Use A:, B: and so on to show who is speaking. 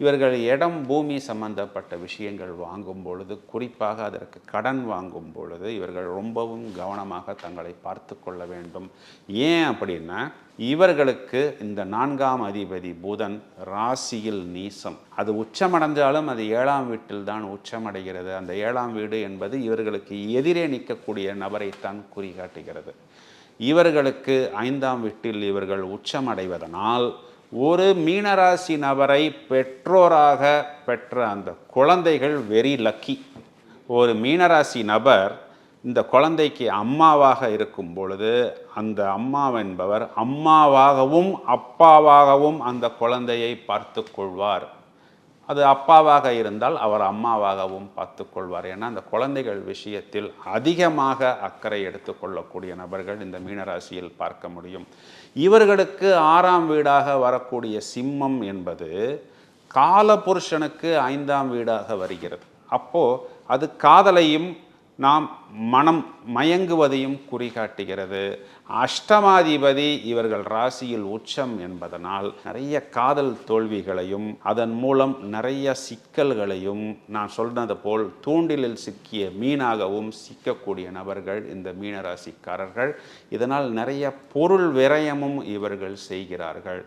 A: இவர்கள் இடம் பூமி சம்பந்தப்பட்ட விஷயங்கள் வாங்கும் பொழுது குறிப்பாக அதற்கு கடன் வாங்கும் பொழுது இவர்கள் ரொம்பவும் கவனமாக தங்களை பார்த்து கொள்ள வேண்டும். ஏன் அப்படின்னா இவர்களுக்கு இந்த நான்காம் அதிபதி புதன் ராசியில் நீசம். அது உச்சமடைஞ்சாலும் அது ஏழாம் வீட்டில் தான் உச்சமடைகிறது. அந்த ஏழாம் வீடு என்பது இவர்களுக்கு எதிரே நிற்கக்கூடிய நபரைத்தான் குறிகாட்டுகிறது. இவர்களுக்கு ஐந்தாம் வீட்டில் இவர்கள் உச்சமடைவதனால் ஒரு மீனராசி நபரை பெற்றோராக பெற்ற அந்த குழந்தைகள் வெரி லக்கி ஒரு மீனராசி நபர் இந்த குழந்தைக்கு அம்மாவாக இருக்கும் பொழுது அந்த அம்மா என்பவர் அம்மாவாகவும் அப்பாவாகவும் அந்த குழந்தையை பார்த்து கொள்வார். அது அப்பாவாக இருந்தால் அவர் அம்மாவாகவும் பார்த்து கொள்வார் ஏன்னா அந்த குழந்தைகள் விஷயத்தில் அதிகமாக அக்கறை எடுத்துக்கொள்ளக்கூடிய நபர்கள் இந்த மீனராசியில் பார்க்க முடியும். இவர்களுக்கு ஆறாம் வீடாக வரக்கூடிய சிம்மம் என்பது காலபுருஷனுக்கு ஐந்தாம் வீடாக வருகிறது. அப்போ அது காதலையும் நாம் மனம் மயங்குவதையும் குறிகாட்டுகிறது. அஷ்டமாதிபதி இவர்கள் ராசியில் உச்சம் என்பதனால் நிறைய காதல் தோல்விகளையும் அதன் மூலம் நிறைய சிக்கல்களையும் நான் சொன்னது போல் தூண்டிலில் சிக்கிய மீனாகவும் சிக்கக்கூடிய நபர்கள் இந்த மீனராசிக்காரர்கள். இதனால் நிறைய பொருள் விரயமும் இவர்கள் செய்கிறார்கள்.